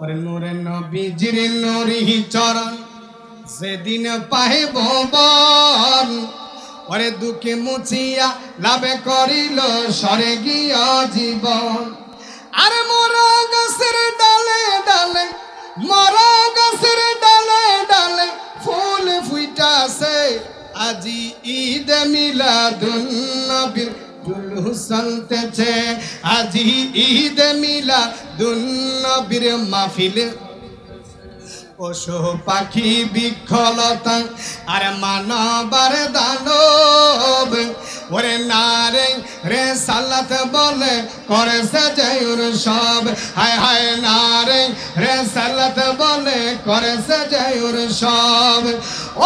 ওরে নূরে নবীজির নুরি চরণ। সেদিন পাহে ভবন ওরে দুঃখে মুছিয়া লাভে করিল সরে গিয়া জীবন। আর মরা গাছের ডালে ডালে মরা গাছের ডালে ডালে ফুল ফুইটাছে। আজি ঈদ মিলাদুন নবীর চলতেছে আজি ঈদ মিলাদুন নবীর মাহফিল। পশু পাখি বিক্ষলতা আর মানবার দানব। ওরে নারে রে সালাত বলে করেছে জয়ুর সব হায় হায় নারে রে সালাত বলে করেছে জয়ুর সব ওই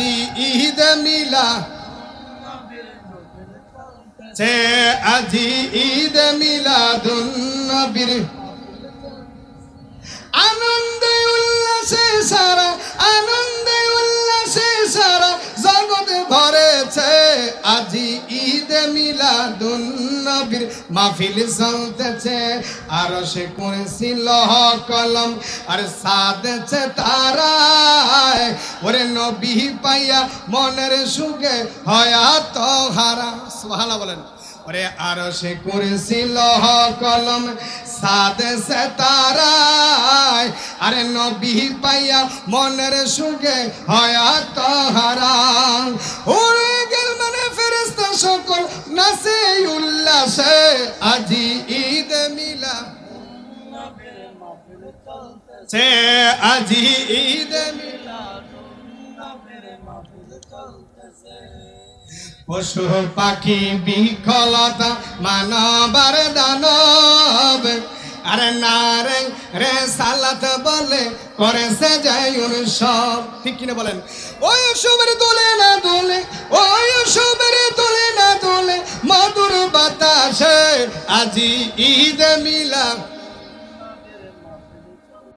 আজি ঈদ মিলা সে আজি ঈদ মিলাদুন নবীর আনন্দে উল্লাসে সারা, আনন্দে উল্লাসে সারা জগৎ ভরেছে আজি ঈদ মিলাদুন নবীর মাহফিল চলতেছে আর সে করেছিল কলম, আর সাধেছে তারায় ওরে নবী পাইয়া মনের সুখে হয়াত হারা সুবহানাল্লাহ বলেন। ওরে আর সে করেছিল কলম সাদে সে তারায়। আরে নবী পাইয়া মনের সুখে হয়াত হারা ওরে গেল মানে ফেরেস্তা সকল নাচে উল্লাসে আজি ঈদ মিলা সে আজি ঈদ মিলা পশু পাখি বিকলতা মানবার দানব। আরে নারে রে সালাত বলে করেছে যায়ুর সব। ঠিক কিনা বলেন? ওই সবের তোলে না দোলে, ওই সবের তোলে না তোলে মধুর বাতাসে আজি ঈদ মিলা